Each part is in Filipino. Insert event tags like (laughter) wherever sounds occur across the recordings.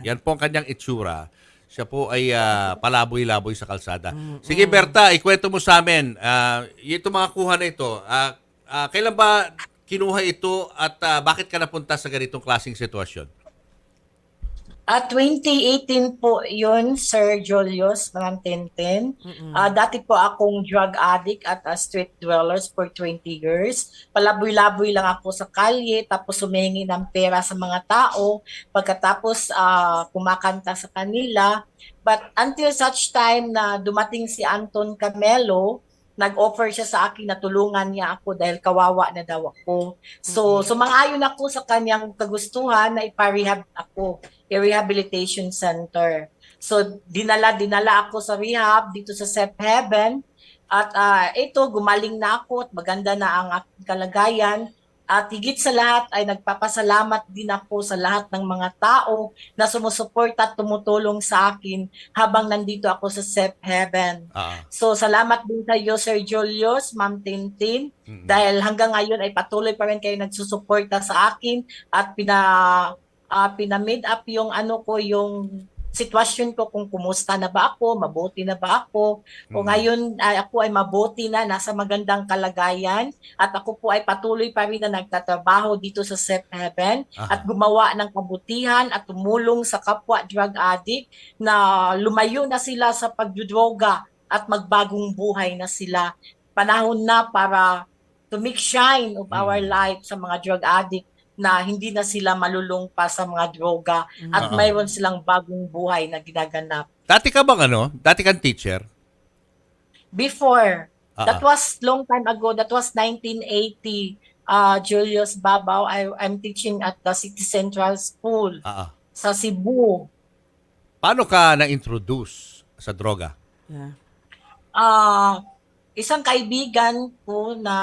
(laughs) Yan po ang kanyang itsura. Siya po ay ah, palaboy-laboy sa kalsada. Sige, Berta, ikwento mo sa amin. ah, ito mga kuha na ito. ah, ah, kailan ba kinuha ito at ah, bakit ka napunta sa ganitong klaseng sitwasyon? At 2018 po yun, Sir Julius, Ma'am Tintin. Ah, dati po akong drug addict at a street dwellers for 20 years. Palaboy-laboy lang ako sa kalye, tapos humingi ng pera sa mga tao, pagkatapos ah, kumakanta sa kanila. But until such time na dumating si Anton Camelo, nag-offer siya sa akin na tulungan niya ako dahil kawawa na daw ako. So, sumang-ayon ako sa kanyang kagustuhan na iparehab ako, i-rehabilitation center. So, dinala-dinala ako sa rehab dito sa Seth Heaven. At ah, ito, gumaling na ako at maganda na ang aking kalagayan. At higit sa lahat ay nagpapasalamat din ako sa lahat ng mga tao na sumusuporta at tumutulong sa akin habang nandito ako sa Seth Heaven. Ah, So salamat din sa iyo Sir Julius, Ma'am Tintin. Mm, dahil hanggang ngayon ay patuloy pa rin kayo nagsusuporta sa akin at pina ah, pina-made up yung ano ko yung sitwasyon ko kung kumusta na ba ako, mabuti na ba ako. Kung mm. ngayon ay ako ay mabuti na, nasa magandang kalagayan at ako po ay patuloy pa rin na nagtatrabaho dito sa Safe Heaven Aha. at gumawa ng kabutihan at tumulong sa kapwa drug addict na lumayo na sila sa pagdudroga at magbagong buhay na sila. Panahon na para to make shine of our Mm. life sa mga drug addict na hindi na sila malulung pa sa mga droga at Oo. mayroon silang bagong buhay na ginaganap. Dati ka bang ano? Dati kang teacher? Before, Ah, that was long time ago, that was 1980, uh, Julius Babaw, I, I'm teaching at the City Central School ah, ah. sa Cebu. Paano ka na-introduce sa droga? Yeah. Ah, isang kaibigan ko na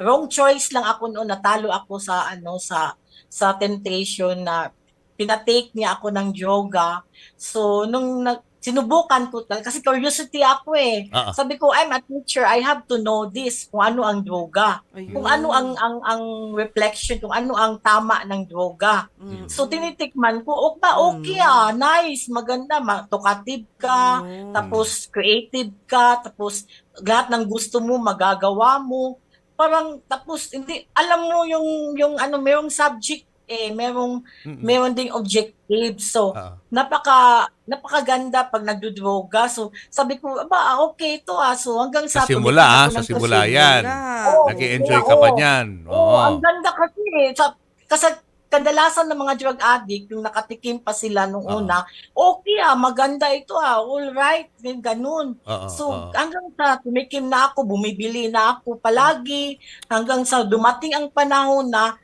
wrong choice lang ako noon natalo ako sa ano sa sa temptation na pinatake niya ako ng yoga. So nung nag, sinubukan ko tal- kasi curiosity ako eh. Ah. Sabi ko I'm a teacher, I have to know this kung ano ang droga. Ayun. Kung ano ang ang ang reflection, kung ano ang tama ng droga. Mm. So tinitikman ko, okay ba? Okay ah, nice, maganda, ma- talkative ka, Mm. tapos creative ka, tapos lahat ng gusto mo magagawa mo. Parang tapos hindi alam mo yung yung ano merong subject eh, merong Mm-mm. meron ding objective. So ah. napaka napakaganda pag nagdudroga. So sabi ko, aba okay ito ah. So hanggang sa simula, ah, sa simula yan. Oo, Nag-i-enjoy oo. ka pa niyan. Oo, Oo. ang ganda kasi. eh. Sa, kasi kadalasan ng mga drug addict, yung nakatikim pa sila nung Oo. una, okay ah, maganda ito ah, all right, yung ganun. Oo, So oo. hanggang sa tumikim na ako, bumibili na ako palagi, hanggang sa dumating ang panahon na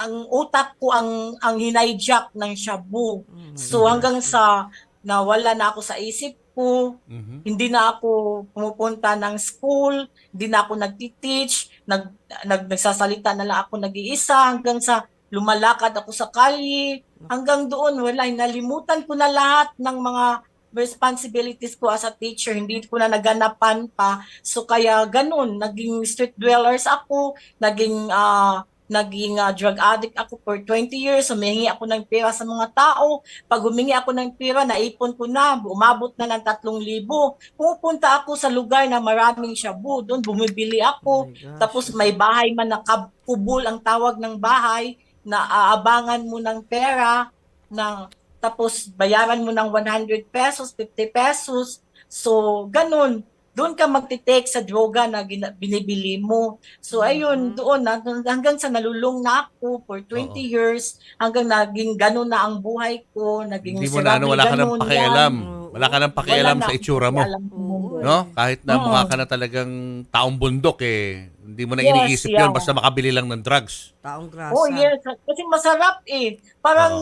ang utak ko ang ang hinayjack ng shabu. Mm. So hanggang sa nawala na ako sa isip ko, Mhm. hindi na ako pumupunta ng school, hindi na ako nagti-teach, nag, nag, nagsasalita na lang ako nag-iisa hanggang sa lumalakad ako sa kalye. Hanggang doon, wala, nalimutan ko na lahat ng mga responsibilities ko as a teacher. Hindi ko na naganapan pa. So kaya ganun, naging street dwellers ako, naging ah, naging ah, drug addict ako for 20 years. Humingi ako ng pera sa mga tao. Pag humingi ako ng pera, naipon ko na, umabot na ng 3,000. Pupunta ako sa lugar na maraming shabu. Doon bumibili ako. Oh. Tapos may bahay man na kubol ang tawag ng bahay na aabangan mo ng pera na tapos bayaran mo ng 100 pesos, 50 pesos. So, ganun. Doon ka magtitake sa droga na gina- binibili mo. So, ayun, Mhm. doon hanggang sa nalulong na ako for 20 Oo. years, hanggang naging ganun na ang buhay ko, naging Hindi mo na ano, wala ka ganun pakialam. yan. Wala ka nang pakialam Wala sa itsura mo. sa mundo. No? Kahit na Oo. mukha ka na talagang taong bundok eh. Hindi mo na Yes, iniisip yeah. yun basta makabili lang ng drugs. Taong grasa. Oh, yes. Kasi masarap eh. Parang,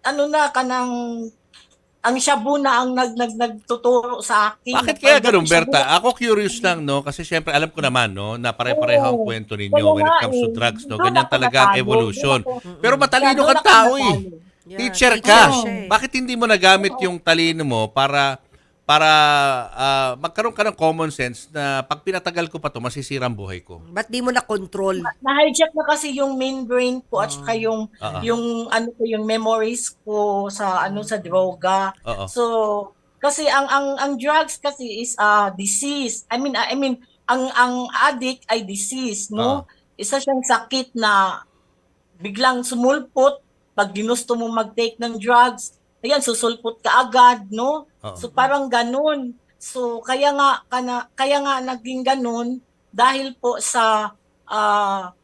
ano na, kanang, ang shabu na ang nag, nag, nagtuturo sa akin. Bakit kaya ganun, shabu- Berta? Ako curious lang, no? Kasi syempre, alam ko naman, no? Na pare-pareho ang Oo. kwento ninyo Kaya when it nga comes to eh. drugs, no? Doon Ganyan ako talaga ang natalo. evolution. Doon ako- Pero matalino Kaya ka ako tao eh. natalo. Yeah, Teacher ka. siya eh. Bakit hindi mo nagamit yung talino mo para para ah, magkaroon ka ng common sense na pag pinatagal ko pa to masisira ang buhay ko. Ba't di mo na control? Na-hijack na kasi yung main brain ko at saka yung Ah. yung ano ko yung memories ko sa ano sa droga. Oo. So kasi ang ang ang drugs kasi is a disease. I mean I mean ang ang addict ay disease, no? Isa siyang sakit na biglang sumulpot pag ginusto mo mag-take ng drugs. Ayan, susulpot ka agad, no? Oo. So parang ganun. So kaya nga kana, kaya nga naging ganun dahil po sa ah,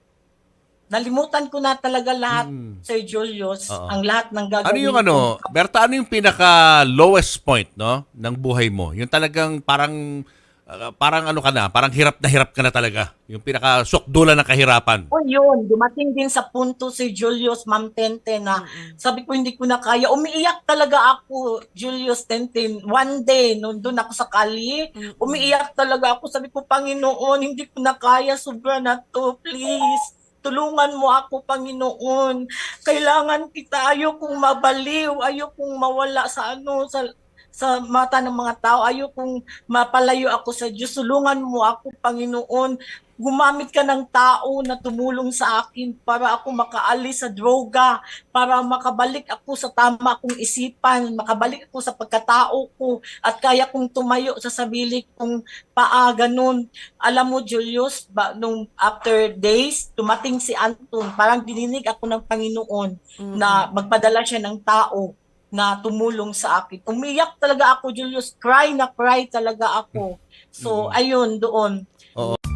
nalimutan ko na talaga lahat Mm. Sir Julius, Oo. ang lahat ng gagawin Ano yung ko. ano, Berta, ano yung pinaka lowest point, no, ng buhay mo? Yung talagang parang ah, parang ano ka na, parang hirap na hirap ka na talaga. Yung pinaka sukdula ng kahirapan. O yun, dumating din sa punto si Julius Ma'am Tente na sabi ko hindi ko na kaya. Umiiyak talaga ako, Julius Tente. One day, nung doon ako sa kali, umiiyak talaga ako. Sabi ko, Panginoon, hindi ko na kaya. Sobra na to, please. Tulungan mo ako, Panginoon. Kailangan kita. Ayokong mabaliw. Ayokong mawala sa ano, sa sa mata ng mga tao. Ayokong mapalayo ako sa Diyos. Tulungan mo ako, Panginoon gumamit ka ng tao na tumulong sa akin para ako makaalis sa droga, para makabalik ako sa tama kong isipan, makabalik ako sa pagkatao ko at kaya kong tumayo sa sabili kong paa, ganun. Alam mo, Julius, ba, nung after days, tumating si Anton, parang dininig ako ng Panginoon na magpadala siya ng tao na tumulong sa akin. Umiyak talaga ako, Julius. Cry na cry talaga ako. So, ayun, doon. Oo.